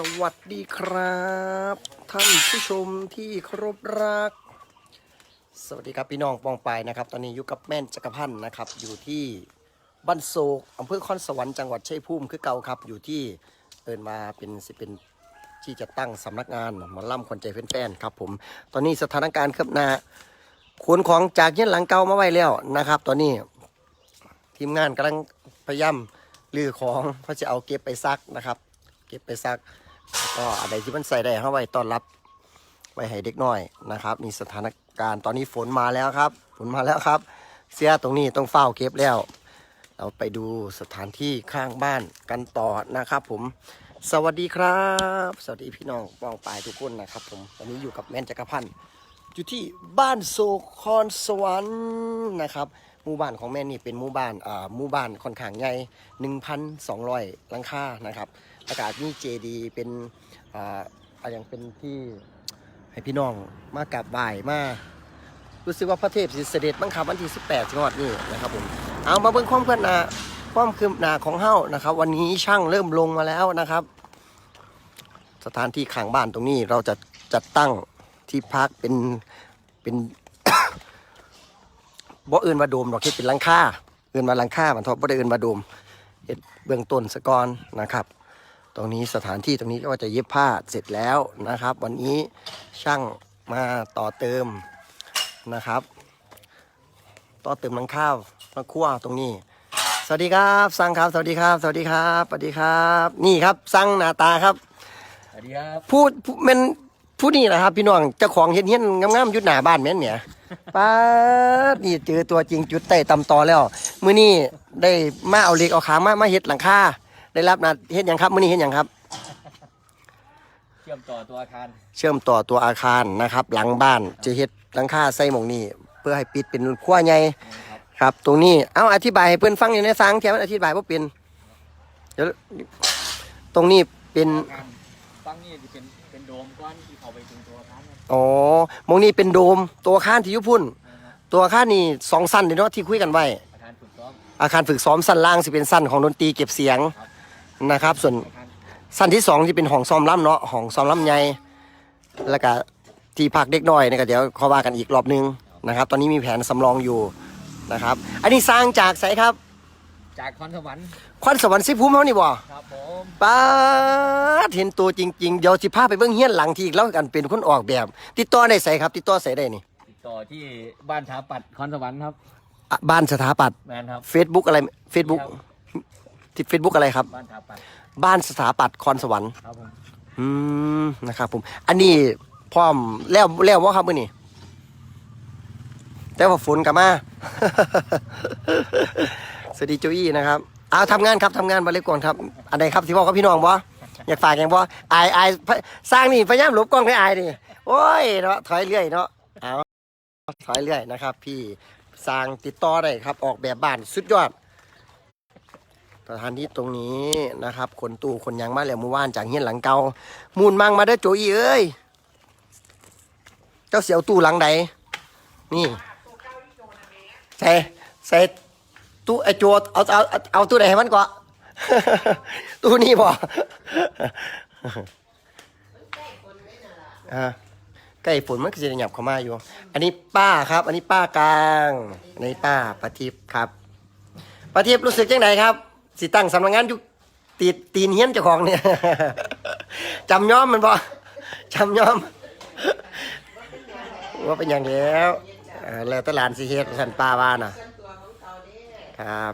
สวัสดีครับ ท่านผู้ชมที่เคารพรัก สวัสดีครับพี่น้องปองไปนะครับ ตอนนี้อยู่กับแม่นจักรพันธ์นะครับ อยู่ที่บ้านโศกอำเภอคอนสวรรค์จังหวัดชัยภูมิคือเก่าครับ อยู่ที่เอินมาเป็นสิเป็นที่จะตั้งสำนักงานหมอล่ำคนใจแฟนๆครับผม ตอนนี้สถานการณ์คืบหน้าขนของจากเย็นหลังเก่ามาไว้แล้วนะครับ ตอนนี้ทีมงานกำลังพยายามลือของเพื่อจะเอาเก็บไปซักนะครับ เก็บไปซัก ก็อะไรที่มันใส่ได้เข้าไว้ต้อนรับไว้ให้เด็กน้อยนะครับนี่สถานการณ์ตอนนี้ฝนมาแล้วครับ ฝนมาแล้วครับ เสียตรงนี้ต้องเฝ้าเก็บแล้ว เราไปดูสถานที่ข้างบ้านกันต่อนะครับ ผมสวัสดีครับ สวัสดีพี่น้องปองปายทุกคนนะครับ ผมตอนนี้อยู่กับแม่นจักรพันธ์อยู่ที่บ้านโซคอนสวรรค์นะครับ หมู่บ้านของแม่นี่เป็นหมู่บ้านอ่าหมู่บ้านค่อนข้างใหญ่1,200หลังคานะครับอากาศนี่เจดีเป็นอ่าอะไรอย่างเป็นที่ให้พี่น้องมากราบไหว้มารู้สึกว่าพระเทพสิเสด็จบังคับวันที่ 18จังหวัดนี้นะครับผมเอามาเบิ่งความเพื่อนหนาความคืบหน้าของเฮานะครับ วันนี้ช่างเริ่มลงมาแล้วนะครับ สถานที่ข้างบ้านตรงนี้เราจะจัดตั้งที่พักเป็นเป็น บ่อื่นว่าโดมดอกที่เป็นหลังคาเอื่นมาหลังคามันทบบ่ได้อื่นมาโดมเฮ็ดเบื้องต้นสะกอนนะครับ ตรงนี้สถานที่ตรงนี้ก็จะเย็บผ้าเสร็จแล้วนะครับ วันนี้ช่างมาต่อเติมนะครับ ต่อเติมหลังข้าวมาคั่วตรงนี้ สวัสดีครับสั่งครับ สวัสดีครับ สวัสดีครับสวัสดีครับ นี่ครับสั่งหน้าตาครับสวัสดีครับพูดเป็นผู้นี่แหละครับ พี่น้องเจ้าของเฮ็ดเฮียนงามๆอยุดหน้าบ้านแม่นเนี่ย ป้าดนี่เจอตัวจริงจุดไต่ตำตอแล้ว มื้อนี้ได้มาเอาเหล็กเอาขามามาเฮ็ดหลังคาได้รับนัดเฮ็ดหยังครับมื้อนี้เฮ็ดหยังครับ เชื่อมต่อตัวอาคารเชื่อมต่อตัวอาคารนะครับ หลังบ้านจะเฮ็ดหลังคาใส่หมองนี้ เพื่อให้ปิดเป็นขั้วใหญ่นะครับครับ ตรงนี้เอาอธิบายให้เพื่อนฟังอยู่ในสังแถวอธิบายว่าเป็นเดี๋ยวตรงนี้เป็น อาคารฟังนี่จะเป็นเป็นโดมก้อนที่เขาไปถึงตัวอาคารนะ อ๋อหมองนี้เป็นโดม ตัวอาคารที่อยุพุ่นนะครับตัวอาคารนี่สองสั้นเดี๋ยวเนาะที่คุยกันไว้ อาคารฝึกซ้อมอาคารฝึกซ้อมสั้นล่างสิเป็นสั้นของดนตรีเก็บเสียงนะครับ ส่วนอาคารสั้นที่สองที่เป็นห้องซ้อมล่ำเนาะห้องซ้อมล่ำใหญ่แล้วก็ที่พักเด็กน้อยนี่ก็เดี๋ยวเขาว่ากันอีกรอบนึงนะครับ ตอนนี้มีแผนสำรองอยู่นะครับ อันนี้สร้างจากไสครับ จากคอนสวรรค์ควันสวรรค์สิภูมิเขานี่บ่ครับผม ป้าดเห็นตัวจริง ๆ เดี๋ยวสิพาไปเบิ่งเฮียนหลังที่อีกแล้วกันเป็นคนออกแบบ ติดต่อได้ไสครับ ติดต่อไสได้นี่ติดต่อที่บ้านถาปัดคอนสวรรค์ครับอะบ้านสถาปัตย์แมนครับ Facebook อะไร Facebook ที่ Facebook อะไรครับ บ้านถาปัดบ้านสถาปัตย์คอนสวรรค์ครับผมอืมนะครับผมอันนี้พร้อมแล้วแล้วว่าครับมื้อนี้แต่ว่าฝนกลับมา สวัสดีโจอี้นะครับ เอาทำงานครับทำงานบริกรครับ อันใดครับที่บอกกับพี่น้องบ่อยากฝากอย่างบ่อายอายสร้างนี่พยายามหลบกล้องให้อายนี่โอ้ยเนาะถอยเรื่อยเนาะเอาถอยเรื่อยนะครับ พี่สร้างติดต่อได้ครับ ออกแบบบ้านสุดยอดสถานที่ตรงนี้นะครับขนตู้ขนยางมาแล้วเมื่อวานจากเฮียนหลังเก่ามูลมั่งมาเด้อโจอีเอ้ยเจ้าเสียวตู้หลังใดนี่ใส่ใส่ ตู้ไอโจเอาเอาเอาเอาตู้ไหนให้มันก่อนตู้นี้บ่อ่าใกล้ฝนมันก็จะหยับเข้ามาอยู่ อันนี้ป้าครับ อันนี้ป้ากลางอันนี้ป้าประทิพย์ครับประทีปรู้สึกยังไงครับ สิตั้งสำนักงานอยู่ตีตีนเฮียนเจ้าของเนี่ยจำย้อมมันบ่จำย้อมว่าเป็นอย่างแล้วแล้วตลานสิเฮ็ดสันป้าว่าน่ะ ครับ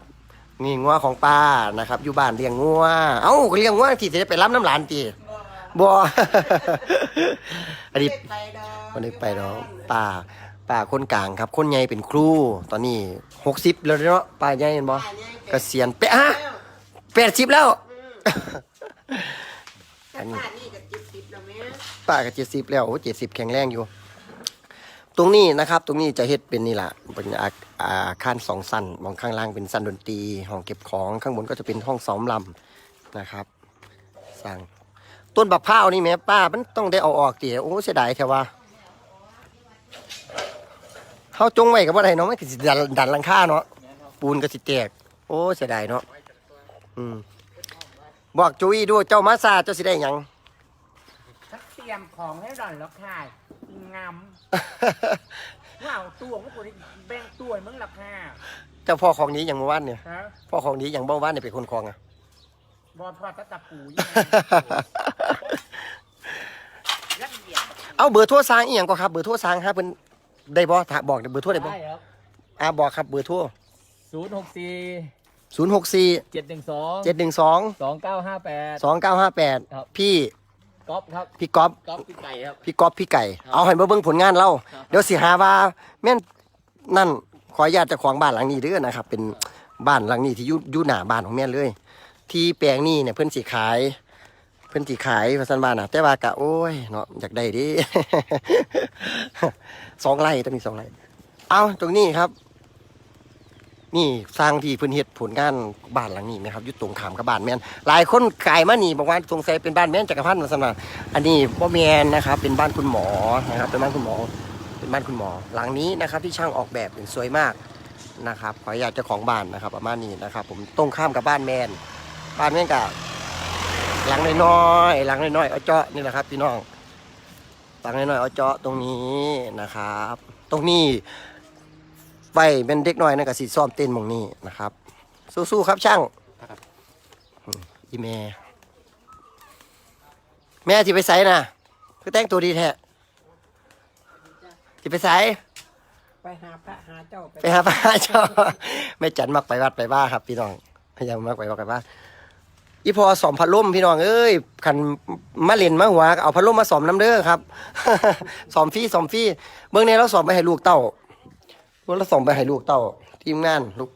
นี่งัวของป้านะครับ อยู่บ้านเลี้ยงงัวเอ้าก็เลี้ยงงัวที่จะได้ไปรับน้ำหลานตีบ่อันนี้ไปดอกวันนี้ไปเนาะป้าป้าคนกลางครับ คนใหญ่เป็นครู ตอนนี้หกสิบแล้วเนาะป้าใหญ่เห็นบ่เกษียณเป๊ะฮะแปดสิบแล้วอันนี้ป้านี่ก็จิบจิบแล้วแม่ป้าก็เจ็ดสิบแล้วโอ้เจ็ดสิบแข็งแรงอยู่ ตรงนี้นะครับ ตรงนี้จะเฮ็ดเป็นนี่แหละเป็นอาอาคารสองสั้นมองข้างล่างเป็นสั้นดนตรีห้องเก็บของข้างบนก็จะเป็นห้องซ้อมลำนะครับสร้างต้นบักพร้าวนี่แม่ป้ามันต้องได้เอาออกตีโอ้เสียดายแท้ว่าเขาจงไว้กับว่าไรเนาะมันก็สิดันดันลังค่าเนาะปูนก็สิแตกโอ้เสียดายเนาะอืมบอกจุ้ยด้วยเจ้ามาซาเจ้าสิได้หยังเตรียมของให้หล่อนแล้วค่ะ งามว่าเอาตัวของคนแบ่งตัวให้มึงละค่ะเจ้าพ่อของนี้อย่างเมื่อวานเนี่ย ฮะพ่อของนี้อย่างเมื่อวานเนี่ยเป็นคนคลองอะ บอพอตะตะปูยี่ละเอียดเอาเบอร์โทรสร้างอีหยังก็ครับเบอร์โทรสร้างครับเพิ่นได้บ่ถ้าบอกเบอร์โทรได้บ่ได้ครับอ่าบอกครับเบอร์โทรศูนย์หกสี่064 เจ็ดหนึ่งสอง712 สองเก้าห้าแปด 2958ครับพี่ ก๊อฟครับพี่ก๊อฟก๊อฟพี่ไก่ครับ พี่ก๊อฟพี่ไก่ครับเอาให้มาเบิ่งผลงานเราครับเดี๋ยวสิหาว่าแม่นนั่นขออนุญาตเจ้าของบ้านหลังนี้เด้อนะครับ เป็นบ้านหลังนี้ที่อยู่อยู่หน้าบ้านของแม่นเลย ที่แปลงนี้เนี่ยเพิ่นสิขาย เพิ่นสิขายว่าซั่นบ้านน่ะ แต่ว่ากะโอ้ยเนาะอยากได้เดิ สองไร่ต้องมีสองไร่เอาตรงนี้ครับ นี่สร้างที่เพิ่นเฮ็ดผลงานบ้านหลังนี้นะครับอยู่ตรงข้ามกับบ้านแม่นหลายคนกายมานี่บอกว่าสงสัยเป็นบ้านแม่นจักรพันธ์ว่านาอันนี้บ่แม่นนะครับ เป็นบ้านคุณหมอนะครับ เป็นบ้านคุณหมอ เป็นบ้านคุณหมอ หลังนี้นะครับที่ช่างออกแบบอย่างสวยมากนะครับขออนุญาตเจ้าของบ้านนะครับประมาณนี้นะครับ ผมตรงข้ามกับบ้านแมนบ้านแมนกับหลังน้อยๆหลังน้อยๆเอาเจาะนี่แหละครับพี่น้องหลังน้อยๆเอาเจาะตรงนี้นะครับ ตรงนี้ ไฟเป็นเด็กน้อยนั่นก็สีซ้อมเต้นหมองนี้นะครับ สู้ๆครับช่างอืมอีแม่ แม่ที่ไปใส่นะคือแต่งตัวดีแท้จะไปไสไปหาพระหาเจ้าไปไปหาพระเจ้าแม่จันมักไปวัดไปบ้าครับ พี่น้องพยายามมักไปวัดไปบ้าอีพอสอมพัดลมพี่น้องเอ้ยขันมาเล่นมาหัวก็เอาพัดลมมาสอมน้ำเด้อครับสอมฟรีสอมฟรีเบื้องในเราสอมไปให้ลูกเต้า เมื่อเราสอมไปให้ลูกเต้าทีมงานลูก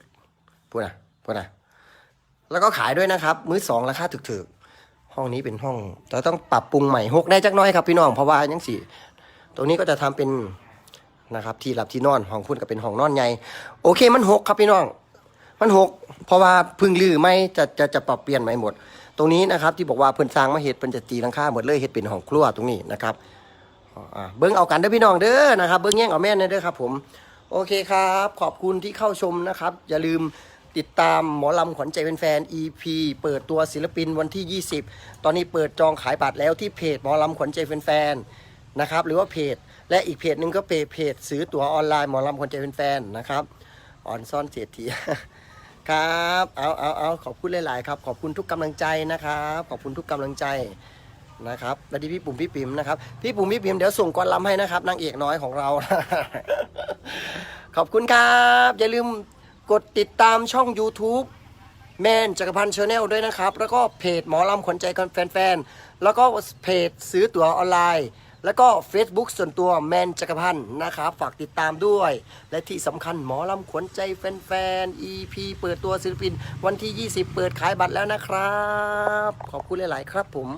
พูดนะพูดนะแล้วก็ขายด้วยนะครับ มื้อสองราคาถึกๆ ห้องนี้เป็นห้องเราต้องปรับปรุงใหม่หกได้จักน้อยครับพี่น้องเพราะว่ายังสี่ตรงนี้ก็จะทำเป็นนะครับ ที่หลับที่นอนห้องคุณก็เป็นห้องนอนใหญ่โอเคมันหกครับพี่น้อง มันหกเพราะว่าพึ่งลือไม่จะจะจะปรับเปลี่ยนใหม่หมด ตรงนี้นะครับ ที่บอกว่าเพิ่นสร้างมาเฮ็ดเพิ่นจะตีลังคาหมดเลยเฮ็ดเป็นห้องครัวตรงนี้นะครับเบิ้งเอากันเด้อพี่น้องเด้อนะครับเบิ้งแย่งเอาแม่นเด้อครับผม โอเคครับ ขอบคุณที่เข้าชมนะครับ อย่าลืมติดตามหมอลำขวัญใจเป็นแฟน EP เปิดตัวศิลปินวันที่ 20 ตอนนี้เปิดจองขายบัตรแล้วที่เพจหมอลำขวัญใจเป็นแฟนนะครับ หรือว่าเพจ และอีกเพจหนึ่งก็เพจเพจซื้อตั๋วออนไลน์หมอลำขวัญใจเป็นแฟนนะครับอ่อนซ่อนเศรษฐีครับ เอาเอาเอาขอบคุณหลาย ๆ ครับ ขอบคุณทุกกำลังใจนะครับ ขอบคุณทุกกำลังใจ นะครับสวัสดีพี่ปุ่มพี่ปิ๋มนะครับพี่ปุ่มพี่ปิ๋มเดี๋ยวส่งกรลำให้นะครับนางเอกน้อยของเรา ขอบคุณครับ อย่าลืมกดติดตามช่อง YouTube แมนจักรพันธ์ชาแนลด้วยนะครับ แล้วก็เพจหมอลำขวัญใจแฟนๆ แล้วก็เพจซื้อตั๋วออนไลน์ แล้วก็ Facebook ส่วนตัวแมนจักรพันธ์นะครับ ฝากติดตามด้วย และที่สำคัญหมอลำขวัญใจแฟนๆ EP เปิดตัวศิลปิน วันที่ 20 เปิดขายบัตรแล้วนะครับ ขอบคุณหลาย ๆ ครับผม